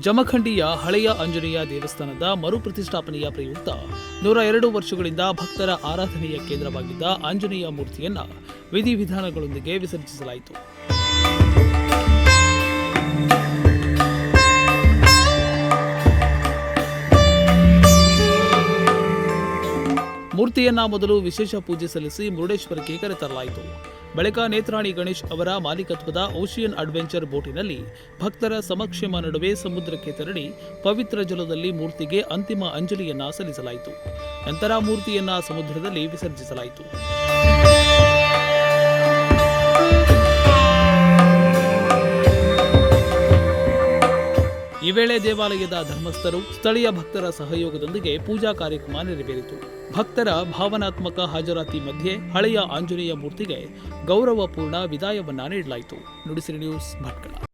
ಜಮಖಂಡಿಯ ಹಳೆಯ ಆಂಜನೇಯ ದೇವಸ್ಥಾನದ ಮರುಪ್ರತಿಷ್ಠಾಪನೆಯ ಪ್ರಯುಕ್ತ ನೂರ ಎರಡು ವರ್ಷಗಳಿಂದ ಭಕ್ತರ ಆರಾಧನೆಯ ಕೇಂದ್ರವಾಗಿದ್ದ ಆಂಜನೇಯ ಮೂರ್ತಿಯನ್ನ ವಿಧಿವಿಧಾನಗಳೊಂದಿಗೆ ವಿಸರ್ಜಿಸಲಾಯಿತು. ಮೂರ್ತಿಯನ್ನ ಮೊದಲು ವಿಶೇಷ ಪೂಜೆ ಸಲ್ಲಿಸಿ ಮುರುಡೇಶ್ವರಕ್ಕೆ ಕರೆತರಲಾಯಿತು. ಬಳಿಕ ನೇತ್ರಾಣಿ ಗಣೇಶ್ ಅವರ ಮಾಲೀಕತ್ವದ ಓಷಿಯನ್ ಅಡ್ವೆಂಚರ್ ಬೋಟಿನಲ್ಲಿ ಭಕ್ತರ ಸಮಕ್ಷೇಮ ನಡುವೆ ಸಮುದ್ರಕ್ಕೆ ತೆರಳಿ ಪವಿತ್ರ ಜಲದಲ್ಲಿ ಮೂರ್ತಿಗೆ ಅಂತಿಮ ಅಂಜಲಿಯನ್ನ ಸಲ್ಲಿಸಲಾಯಿತು. ನಂತರ ಮೂರ್ತಿಯನ್ನ ಸಮುದ್ರದಲ್ಲಿ ವಿಸರ್ಜಿಸಲಾಯಿತು. ಈ ವೇಳೆ ದೇವಾಲಯದ ಧರ್ಮಸ್ಥರು ಸ್ಥಳೀಯ ಭಕ್ತರ ಸಹಯೋಗದೊಂದಿಗೆ ಪೂಜಾ ಕಾರ್ಯಕ್ರಮ ನೆರವೇರಿತು. ಭಕ್ತರ ಭಾವನಾತ್ಮಕ ಹಾಜರಾತಿ ಮಧ್ಯೆ ಹಳೆಯ ಆಂಜನೇಯ ಮೂರ್ತಿಗೆ ಗೌರವಪೂರ್ಣ ವಿದಾಯವನ್ನ ನೀಡಲಾಯಿತು. ನುಡಿಸಿರಿ ನ್ಯೂಸ್ ಭಟ್ಕಳ.